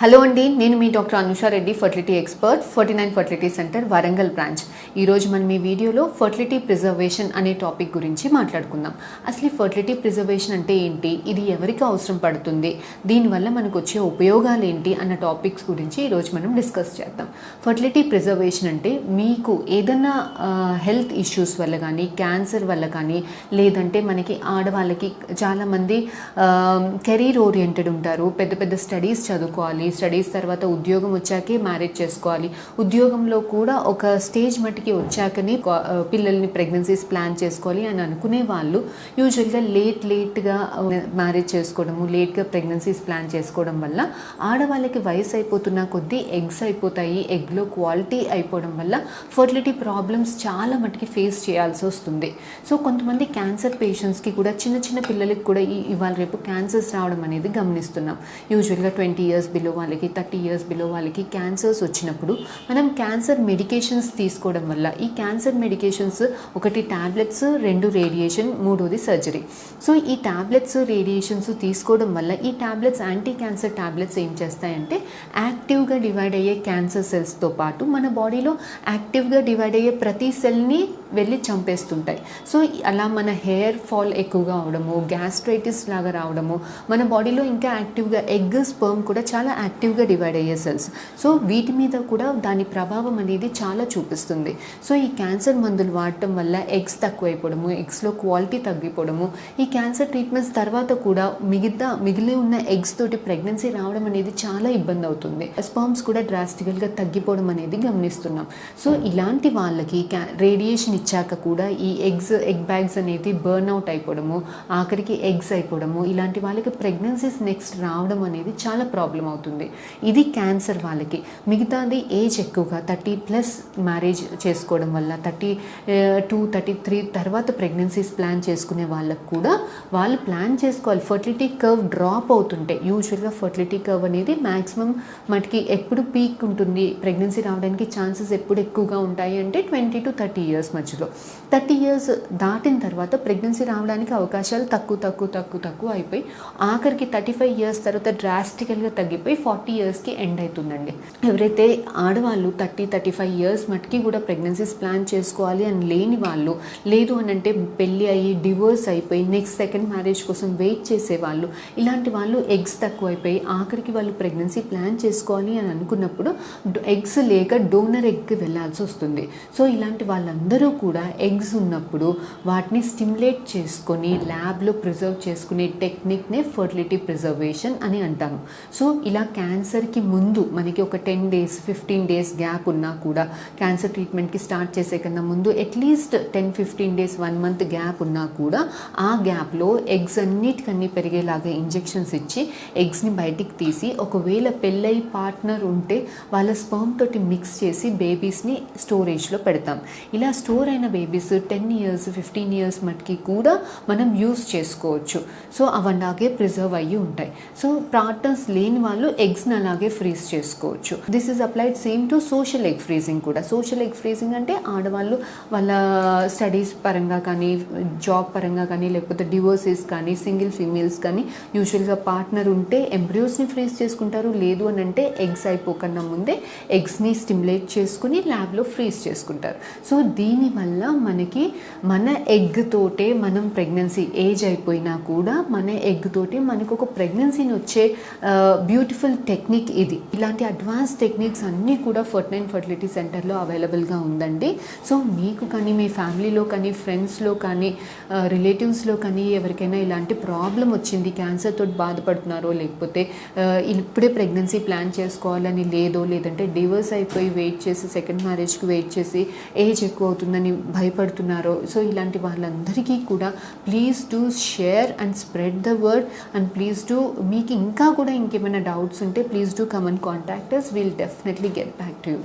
Hello అండి నేను మీ doctor Anushareddy fertility expert forty nine fertility centre Warangal branch ఈరోజు మనం ఈ వీడియోలో ఫర్టిలిటీ ప్రిజర్వేషన్ అనే టాపిక్ గురించి మాట్లాడుకుందాం. అసలు ఫర్టిలిటీ ప్రిజర్వేషన్ అంటే ఏంటి? ఇది ఎవరికి అవసరం పడుతుంది? దీనివల్ల మనకు వచ్చే ఉపయోగాలు ఏంటి? అన్న టాపిక్స్ గురించి ఈరోజు మనం డిస్కస్ చేద్దాం. ఫర్టిలిటీ ప్రిజర్వేషన్ అంటే మీకు ఏదైనా హెల్త్ ఇష్యూస్ వల్ల కానీ క్యాన్సర్ వల్ల కానీ లేదంటే మనకి ఆడవాళ్ళకి చాలామంది కెరీర్ ఓరియంటెడ్ ఉంటారు. పెద్ద పెద్ద స్టడీస్ చదువుకోవాలి స్టడీస్ తర్వాత ఉద్యోగం వచ్చాకే మ్యారేజ్ చేసుకోవాలి. ఉద్యోగంలో కూడా ఒక స్టేజ్ మట్టికి వచ్చాకనే పిల్లల్ని ప్రెగ్నెన్సీస్ ప్లాన్ చేసుకోవాలి అని అనుకునే వాళ్ళు యూజువల్గా లేట్ లేట్గా మ్యారేజ్ చేసుకోవడము లేట్గా ప్రెగ్నెన్సీస్ ప్లాన్ చేసుకోవడం వల్ల ఆడవాళ్ళకి వయసు అయిపోతున్న కొద్దీ ఎగ్స్ అయిపోతాయి ఎగ్లో క్వాలిటీ అయిపోవడం వల్ల ఫర్టిలిటీ ప్రాబ్లమ్స్ చాలా మటుకి ఫేస్ చేయాల్సి వస్తుంది. సో కొంతమంది క్యాన్సర్ పేషెంట్స్కి కూడా చిన్న చిన్న పిల్లలకి కూడా ఇవాళ రేపు క్యాన్సర్స్ రావడం అనేది గమనిస్తున్నాం. యూజువల్గా ట్వంటీ ఇయర్స్ బిలో వాళ్ళకి థర్టీ ఇయర్స్ బిలో వాళ్ళకి క్యాన్సర్స్ వచ్చినప్పుడు మనం క్యాన్సర్ మెడికేషన్స్ తీసుకోవడం వల్ల ఈ క్యాన్సర్ మెడికేషన్స్ ఒకటి టాబ్లెట్స్ రెండు రేడియేషన్ మూడోది సర్జరీ. సో ఈ టాబ్లెట్స్ రేడియేషన్స్ తీసుకోవడం వల్ల ఈ ట్యాబ్లెట్స్ యాంటీ క్యాన్సర్ టాబ్లెట్స్ ఏం చేస్తాయంటే యాక్టివ్గా డివైడ్ అయ్యే క్యాన్సర్ సెల్స్తో పాటు మన బాడీలో యాక్టివ్గా డివైడ్ అయ్యే ప్రతి సెల్ని వెళ్ళి చంపేస్తుంటాయి. సో అలా మన హెయిర్ ఫాల్ ఎక్కువగా అవడము గ్యాస్ట్రైటిస్ లాగా రావడము మన బాడీలో ఇంకా యాక్టివ్గా ఎగ్ స్పర్మ్ కూడా చాలా యాక్టివ్గా డివైడ్ అయ్యే సెల్స్ సో వీటి మీద కూడా దాని ప్రభావం అనేది చాలా చూపిస్తుంది. సో ఈ క్యాన్సర్ మందులు వాడటం వల్ల ఎగ్స్ తక్కువైపోవడము ఎగ్స్లో క్వాలిటీ తగ్గిపోవడము ఈ క్యాన్సర్ ట్రీట్మెంట్స్ తర్వాత కూడా మిగతా మిగిలి ఉన్న ఎగ్స్ తోటి ప్రెగ్నెన్సీ రావడం అనేది చాలా ఇబ్బంది అవుతుంది. స్పర్మ్స్ కూడా డ్రాస్టికల్గా తగ్గిపోవడం అనేది గమనిస్తున్నాం. సో ఇలాంటి వాళ్ళకి రేడియేషన్ ఇచ్చాక కూడా ఈ ఎగ్స్ ఎగ్ బ్యాగ్స్ అనేది బర్న్ అవుట్ అయిపోవడము ఆఖరికి ఎగ్స్ అయిపోవడము ఇలాంటి వాళ్ళకి ప్రెగ్నెన్సీస్ నెక్స్ట్ రావడం అనేది చాలా ప్రాబ్లం అవుతుంది. ఇది క్యాన్సర్ వాళ్ళకి. మిగతాది ఏజ్ ఎక్కువగా థర్టీ ప్లస్ మ్యారేజ్ చేసుకోవడం వల్ల థర్టీ టూ థర్టీ త్రీ తర్వాత ప్రెగ్నెన్సీస్ ప్లాన్ చేసుకునే వాళ్ళకు కూడా వాళ్ళు ప్లాన్ చేసుకోవాలి. ఫర్టిలిటీ కర్వ్ డ్రాప్ అవుతుంటే యూజువల్గా ఫర్టిలిటీ కర్వ్ అనేది మ్యాక్సిమం మటుకి ఎప్పుడు పీక్ ఉంటుంది. ప్రెగ్నెన్సీ రావడానికి ఛాన్సెస్ ఎప్పుడు ఎక్కువగా ఉంటాయి అంటే ట్వంటీ టు థర్టీ ఇయర్స్ మధ్యలో. థర్టీ ఇయర్స్ దాటిన తర్వాత ప్రెగ్నెన్సీ రావడానికి అవకాశాలు తక్కువ తక్కువ తక్కువ తక్కువ అయిపోయి ఆఖరికి థర్టీ ఫైవ్ ఇయర్స్ తర్వాత డ్రాస్టికల్గా తగ్గిపోయి ఫార్టీ ఇయర్స్కి ఎండ్ అవుతుందండి ఎవరైతే ఆడవాళ్ళు థర్టీ థర్టీ ఫైవ్ ఇయర్స్ మటుకి కూడా ప్రెగ్నెన్సీస్ ప్లాన్ చేసుకోవాలి అని లేని వాళ్ళు లేదు అని అంటే పెళ్ళి అయ్యి డివోర్స్ అయిపోయి నెక్స్ట్ సెకండ్ మ్యారేజ్ కోసం వెయిట్ చేసే వాళ్ళు ఇలాంటి వాళ్ళు ఎగ్స్ తక్కువైపోయి ఆఖరికి వాళ్ళు ప్రెగ్నెన్సీ ప్లాన్ చేసుకోవాలి అని అనుకున్నప్పుడు ఎగ్స్ లేక డోనర్ ఎగ్కి వెళ్ళాల్సి వస్తుంది. సో ఇలాంటి వాళ్ళందరూ కూడా ఎగ్స్ ఉన్నప్పుడు వాటిని స్టిమ్యులేట్ చేసుకొని ల్యాబ్లో ప్రిజర్వ్ చేసుకునే టెక్నిక్నే ఫర్టిలిటీ ప్రిజర్వేషన్ అని అంటాము. సో ఇలా క్యాన్సర్కి ముందు మనకి ఒక ten days fifteen days gap ఉన్నా కూడా క్యాన్సర్ ట్రీట్మెంట్కి స్టార్ట్ చేసే కన్నా ముందు at least ten fifteen days one month gap ఉన్నా కూడా ఆ గ్యాప్లో ఎగ్స్ అన్నిటికన్నీ పెరిగేలాగా ఇంజెక్షన్స్ ఇచ్చి ఎగ్స్ని బయటికి తీసి ఒకవేళ పెళ్ళై పార్ట్నర్ ఉంటే వాళ్ళ స్పర్మ్ తోటి మిక్స్ చేసి బేబీస్ని స్టోరేజ్లో పెడతాం. ఇలా స్టోర్ అయిన babies ten years fifteen years మటుకి కూడా మనం యూస్ చేసుకోవచ్చు. సో అవి అలాగే ప్రిజర్వ్ అయ్యి ఉంటాయి. సో పార్ట్నర్స్ లేని వాళ్ళు ఎగ్స్ని అలాగే ఫ్రీజ్ చేసుకోవచ్చు. This is applied same to social egg freezing కూడా. సోషల్ ఎగ్ ఫ్రీజింగ్ అంటే ఆడవాళ్ళు వాళ్ళ స్టడీస్ పరంగా కానీ జాబ్ పరంగా కానీ లేకపోతే డివోర్సెస్ కానీ సింగిల్ ఫీమేల్స్ కానీ యూజువల్గా పార్ట్నర్ ఉంటే ఎంబ్రియోస్ని ఫ్రీజ్ చేసుకుంటారు. లేదు అని అంటే ఎగ్స్ అయిపోకన్నా ముందే ఎగ్స్ని స్టిమ్యులేట్ చేసుకుని ల్యాబ్లో ఫ్రీజ్ చేసుకుంటారు. సో దీనివల్ల మనకి మన ఎగ్ తోటే మనం ప్రెగ్నెన్సీ ఏజ్ అయిపోయినా కూడా మన ఎగ్ తోటి మనకు ఒక ప్రెగ్నెన్సీని వచ్చే uh, బ్యూటిఫుల్ టెక్నిక్ ఇది. ఇలాంటి అడ్వాన్స్ టెక్నిక్స్ అన్నీ కూడా ఫర్టైన్ ఫర్టిలిటీ సెంటర్లో అవైలబుల్గా ఉందండి. సో మీకు కానీ మీ ఫ్యామిలీలో కానీ ఫ్రెండ్స్లో కానీ రిలేటివ్స్లో కానీ ఎవరికైనా ఇలాంటి ప్రాబ్లం వచ్చింది క్యాన్సర్ తోటి బాధపడుతున్నారో లేకపోతే ఇప్పుడే ప్రెగ్నెన్సీ ప్లాన్ చేసుకోవాలని లేదో లేదంటే డివోర్స్ అయిపోయి వెయిట్ చేసి సెకండ్ మ్యారేజ్కి వెయిట్ చేసి ఏజ్ ఎక్కువ అవుతుందని భయపడుతున్నారో సో ఇలాంటి వాళ్ళందరికీ కూడా please to share and spread the word and please to మీకు ఇంకా కూడా ఇంకేమైనా డౌట్స్ డౌట్స్ ఉంటే please do come and contact us we'll definitely get back to you